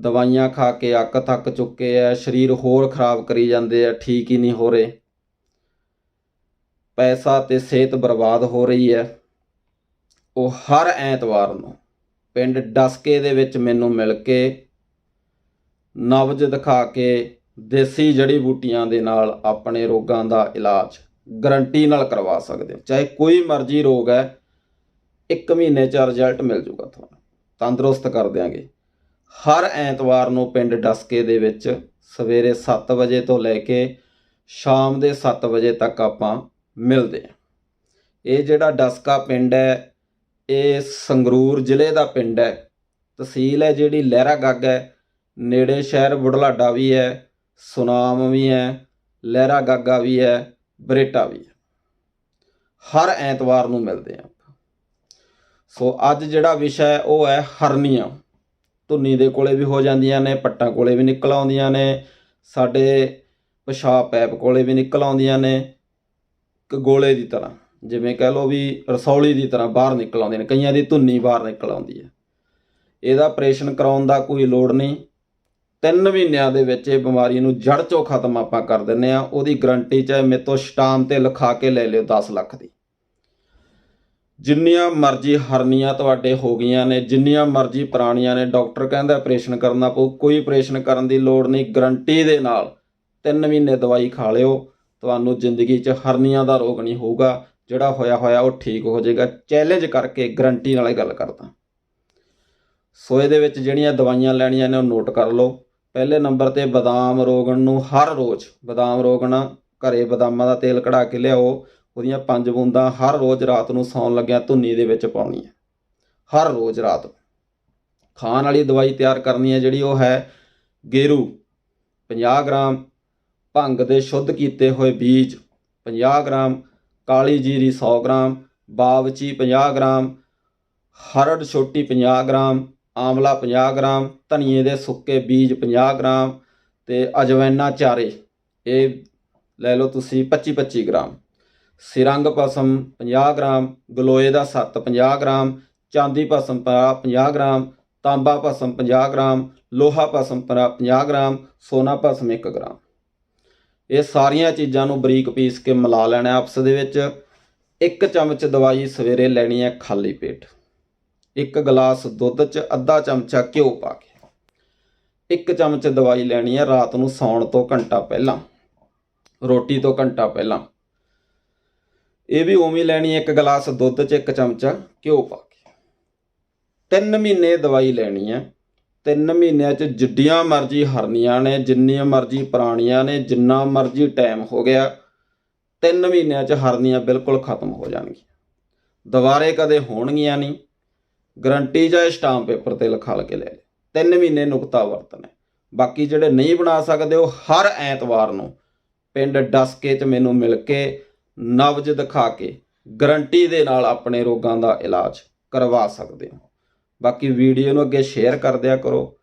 ਦਵਾਈਆਂ ਖਾ ਕੇ ਅੱਕ ਥੱਕ ਚੁੱਕੇ ਆ ਸਰੀਰ ਹੋਰ ਖਰਾਬ ਕਰੀ ਜਾਂਦੇ ਆ ਠੀਕ ਹੀ ਨਹੀਂ ਹੋ ਰਹੇ। ਪੈਸਾ ਤੇ ਸਿਹਤ ਬਰਬਾਦ ਹੋ ਰਹੀ ਹੈ ਉਹ ਹਰ ਐਤਵਾਰ ਨੂੰ ਪਿੰਡ ਡਸਕੇ ਦੇ ਵਿੱਚ ਮੈਨੂੰ ਮਿਲ ਕੇ ਨਬਜ ਦਿਖਾ ਕੇ ਦੇਸੀ ਜੜੀ ਬੂਟੀਆਂ ਦੇ ਨਾਲ ਆਪਣੇ ਰੋਗਾਂ ਦਾ ਇਲਾਜ ਗਰੰਟੀ ਨਾਲ ਕਰਵਾ ਸਕਦੇ ਹੋ। ਚਾਹੇ ਕੋਈ ਮਰਜ਼ੀ ਰੋਗ ਹੈ ਇੱਕ ਮਹੀਨੇ ਚ ਰਿਜ਼ਲਟ ਮਿਲ ਜੂਗਾ ਤੁਹਾਨੂੰ। ਤੰਦਰੁਸਤ ਕਰ ਦਿਆਂਗੇ। ਹਰ ਐਤਵਾਰ ਨੂੰ ਪਿੰਡ ਡਸਕੇ ਦੇ ਵਿੱਚ ਸਵੇਰੇ 7 ਵਜੇ ਤੋਂ ਲੈ ਕੇ ਸ਼ਾਮ ਦੇ 7 ਵਜੇ ਤੱਕ ਆਪਾਂ ਮਿਲਦੇ ਹਾਂ। ਇਹ ਜਿਹੜਾ ਡਸਕਾ ਪਿੰਡ ਹੈ, ਇਹ ਸੰਗਰੂਰ ਜ਼ਿਲ੍ਹੇ ਦਾ ਪਿੰਡ ਹੈ। ਤਹਿਸੀਲ ਹੈ ਜਿਹੜੀ ਲਹਿਰਾ ਗੱਗ ਹੈ, ਨੇੜੇ ਸ਼ਹਿਰ ਬੁਢਲਾਡਾ ਵੀ ਹੈ, ਸੁਨਾਮ ਵੀ ਹੈ, ਲਹਿਰਾ ਗਾਗਾ ਵੀ ਹੈ, ਬਰੇਟਾ ਵੀ ਹੈ। ਹਰ ਐਤਵਾਰ ਨੂੰ ਮਿਲਦੇ ਹਾਂ ਆਪਾਂ। ਸੋ ਅੱਜ ਜਿਹੜਾ ਵਿਸ਼ਾ ਹੈ, ਉਹ ਹੈ ਹਰਨੀਆਂ। ਧੁੰਨੀ ਦੇ ਕੋਲੇ ਵੀ ਹੋ ਜਾਂਦੀਆਂ ਨੇ, ਪੱਟਾਂ ਕੋਲੇ ਵੀ ਨਿਕਲ ਆਉਂਦੀਆਂ ਨੇ, ਸਾਡੇ ਪਿਸ਼ਾਬ ਪੈਪ ਕੋਲੇ ਵੀ ਨਿਕਲ ਆਉਂਦੀਆਂ ਨੇ, ਇੱਕ ਗੋਲੇ ਦੀ ਤਰ੍ਹਾਂ, ਜਿਵੇਂ ਕਹਿ ਲਓ ਵੀ ਰਸੌਲੀ ਦੀ ਤਰ੍ਹਾਂ ਬਾਹਰ ਨਿਕਲ ਆਉਂਦੀਆਂ ਨੇ, ਕਈਆਂ ਦੀ ਧੁੰਨੀ ਬਾਹਰ ਨਿਕਲ ਆਉਂਦੀ ਹੈ। ਇਹਦਾ ਆਪਰੇਸ਼ਨ ਕਰਾਉਣ ਦਾ ਕੋਈ ਲੋੜ ਨਹੀਂ। ਤਿੰਨ ਮਹੀਨਿਆਂ ਦੇ ਵਿੱਚ ਇਹ ਬਿਮਾਰੀ ਨੂੰ ਜੜ ਚੋਂ ਖਤਮ ਆਪਾਂ ਕਰ ਦਿੰਨੇ ਆ ਉਹਦੀ ਗਰੰਟੀ ਚਾਹੇ ਮੇਰੇ ਤੋਂ ਸਟਾਮ ਤੇ ਲਿਖਾ ਕੇ ਲੈ ਲਿਓ 10 ਲੱਖ ਦੀ। ਜਿੰਨੀਆਂ ਮਰਜ਼ੀ ਹਰਨੀਆਂ ਤੁਹਾਡੇ ਹੋ ਗਈਆਂ ਨੇ, ਜਿੰਨੀਆਂ ਮਰਜ਼ੀ ਪੁਰਾਣੀਆਂ ਨੇ, ਡਾਕਟਰ ਕਹਿੰਦਾ ਆਪਰੇਸ਼ਨ ਕਰਨਾ ਪਊ, ਕੋਈ ਆਪਰੇਸ਼ਨ ਕਰਨ ਦੀ ਲੋੜ ਨਹੀਂ ਗਰੰਟੀ ਦੇ ਨਾਲ 3 ਮਹੀਨੇ ਦਵਾਈ ਖਾ ਲਿਓ, ਤੁਹਾਨੂੰ ਜ਼ਿੰਦਗੀ 'ਚ ਹਰਨੀਆਂ ਦਾ ਰੋਗ ਨਹੀਂ ਹੋਊਗਾ, ਜਿਹੜਾ ਹੋਇਆ ਹੋਇਆ ਉਹ ਠੀਕ ਹੋ ਜਾਏਗਾ ਚੈਲੰਜ ਕਰਕੇ ਗਰੰਟੀ ਨਾਲ ਇਹ ਗੱਲ ਕਰਦਾ। ਸੋਏ ਦੇ ਵਿੱਚ ਜਿਹੜੀਆਂ ਦਵਾਈਆਂ ਲੈਣੀਆਂ ਨੇ ਉਹ ਨੋਟ ਕਰ ਲਓ। ਪਹਿਲੇ ਨੰਬਰ ਤੇ ਬਦਾਮ ਰੋਗਣ ਨੂੰ ਹਰ ਰੋਜ਼, ਬਦਾਮ ਰੋਗਣਾ, ਘਰੇ ਬਦਾਮਾਂ ਦਾ ਤੇਲ ਕਢਾ ਕੇ ਲਿਆਓ ਉਹਦੀਆਂ ਪੰਜ ਬੂੰਦਾਂ ਹਰ ਰੋਜ਼ ਰਾਤ ਨੂੰ ਸੌਣ ਲੱਗਿਆ ਧੁੰਨੀ ਦੇ ਵਿੱਚ ਪਾਉਣੀ ਹੈ। ਹਰ ਰੋਜ਼ ਰਾਤ। ਨੂੰ। ਖਾਣ ਵਾਲੀ ਦਵਾਈ ਤਿਆਰ ਕਰਨੀ ਹੈ ਜਿਹੜੀ ਉਹ ਹੈ ਗੇਰੂ। 50 ਗ੍ਰਾਮ ਭੰਗ ਦੇ ਸ਼ੁੱਧ ਕੀਤੇ ਹੋਏ ਬੀਜ 50 ਗ੍ਰਾਮ ਕਾਲੀ ਜੀਰੀ 100 ਗ੍ਰਾਮ, ਬਾਵਚੀ 50 ਗ੍ਰਾਮ, ਹਰੜ ਛੋਟੀ 50 ਗ੍ਰਾਮ ਆਮਲਾ 50 ਗ੍ਰਾਮ, ਧਨੀਏ ਦੇ ਸੁੱਕੇ ਬੀਜ 50 ਗ੍ਰਾਮ ਤੇ ਅਜਵੈਨਾ ਚਾਰੇ। ਇਹ ਲੈ ਲਓ ਤੁਸੀਂ 25 25 ਗ੍ਰਾਮ। ਸਿਰੰਗ ਭਸਮ 50 ਗ੍ਰਾਮ, ਗਲੋਏ ਦਾ ਸੱਤ 50 ਗ੍ਰਾਮ, ਚਾਂਦੀ ਭਸਮ 50 ਗ੍ਰਾਮ, ਤਾਂਬਾ ਭਸਮ 50 ਗ੍ਰਾਮ, ਲੋਹਾ ਭਸਮ 50 ਗ੍ਰਾਮ, ਸੋਨਾ ਭਸਮ 1 ਗ੍ਰਾਮ। ਇਹ ਸਾਰੀਆਂ ਚੀਜ਼ਾਂ ਨੂੰ ਬਰੀਕ ਪੀਸ ਕੇ ਮਿਲਾ ਲੈਣਾ ਆਪਸ ਦੇ ਵਿੱਚ। ਇੱਕ ਚਮਚ ਦਵਾਈ ਸਵੇਰੇ ਲੈਣੀ ਹੈ ਖਾਲੀ ਪੇਟ। ਇੱਕ ਗਲਾਸ ਦੁੱਧ 'ਚ ਅੱਧਾ ਚਮਚਾ ਘਿਓ ਪਾ ਕੇ। ਇੱਕ ਚਮਚ ਦਵਾਈ ਲੈਣੀ ਹੈ ਰਾਤ ਨੂੰ ਸੌਣ ਤੋਂ ਘੰਟਾ ਪਹਿਲਾਂ। ਰੋਟੀ ਤੋਂ ਘੰਟਾ ਪਹਿਲਾਂ। ਇਹ ਵੀ ਉਵੇਂ ਲੈਣੀ ਹੈ, ਇੱਕ ਗਲਾਸ ਦੁੱਧ 'ਚ, ਇੱਕ ਚਮਚਾ ਘਿਓ ਪਾ ਕੇ। ਤਿੰਨ ਮਹੀਨੇ ਦਵਾਈ ਲੈਣੀ ਹੈ। ਤਿੰਨ ਮਹੀਨਿਆਂ 'ਚ ਜਿੱਡੀਆਂ ਮਰਜ਼ੀ ਹਰਨੀਆਂ ਨੇ, ਜਿੰਨੀਆਂ ਮਰਜ਼ੀ ਪੁਰਾਣੀਆਂ ਨੇ, ਜਿੰਨਾ ਮਰਜ਼ੀ ਟਾਈਮ ਹੋ ਗਿਆ, ਤਿੰਨ ਮਹੀਨਿਆਂ 'ਚ ਹਰਨੀਆਂ ਬਿਲਕੁਲ ਖਤਮ ਹੋ ਜਾਣਗੀਆਂ। ਦੁਬਾਰੇ ਕਦੇ ਹੋਣਗੀਆਂ ਨਹੀਂ। ਗਰੰਟੀ ਜਾਂ ਸਟਾਂਪ ਪੇਪਰ ਤੇ ਲਿਖਾ ਕੇ ਲੈ ਲੈ ਤਿੰਨ ਮਹੀਨੇ ਨੁਕਤਾ ਵਰਤਣਾ ਬਾਕੀ ਜਿਹੜੇ ਨਹੀਂ ਬਣਾ ਸਕਦੇ, ਉਹ ਹਰ ਐਤਵਾਰ ਨੂੰ ਪਿੰਡ ਡਸਕੇ 'ਚ ਮੈਨੂੰ ਮਿਲ ਕੇ ਨਬਜ ਦਿਖਾ ਕੇ ਗਰੰਟੀ ਦੇ ਨਾਲ ਆਪਣੇ ਰੋਗਾਂ ਦਾ ਇਲਾਜ ਕਰਵਾ ਸਕਦੇ ਹੋ। ਬਾਕੀ ਵੀਡੀਓ ਨੂੰ ਅੱਗੇ ਸ਼ੇਅਰ ਕਰ ਦਿਆ ਕਰੋ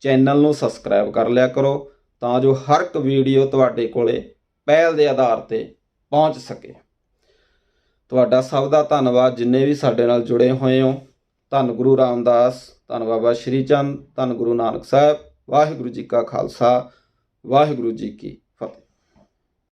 ਚੈਨਲ ਨੂੰ ਸਬਸਕ੍ਰਾਈਬ ਕਰ ਲਿਆ ਕਰੋ, ਤਾਂ ਜੋ ਹਰ ਇੱਕ ਵੀਡੀਓ ਤੁਹਾਡੇ ਕੋਲੇ ਪਹਿਲ ਦੇ ਆਧਾਰ ਤੇ ਪਹੁੰਚ ਸਕੇ। ਤੁਹਾਡਾ ਸਭ ਦਾ ਧੰਨਵਾਦ, ਜਿੰਨੇ ਵੀ ਸਾਡੇ ਨਾਲ ਜੁੜੇ ਹੋਏ ਹੋ। ਧੰਨ ਗੁਰੂ ਰਾਮਦਾਸ, ਧੰਨ ਬਾਬਾ ਸ਼੍ਰੀ ਚੰਦ, ਧੰਨ ਗੁਰੂ ਨਾਨਕ ਸਾਹਿਬ, ਵਾਹਿਗੁਰੂ ਜੀ ਕਾ ਖਾਲਸਾ, ਵਾਹਿਗੁਰੂ ਜੀ ਕੀ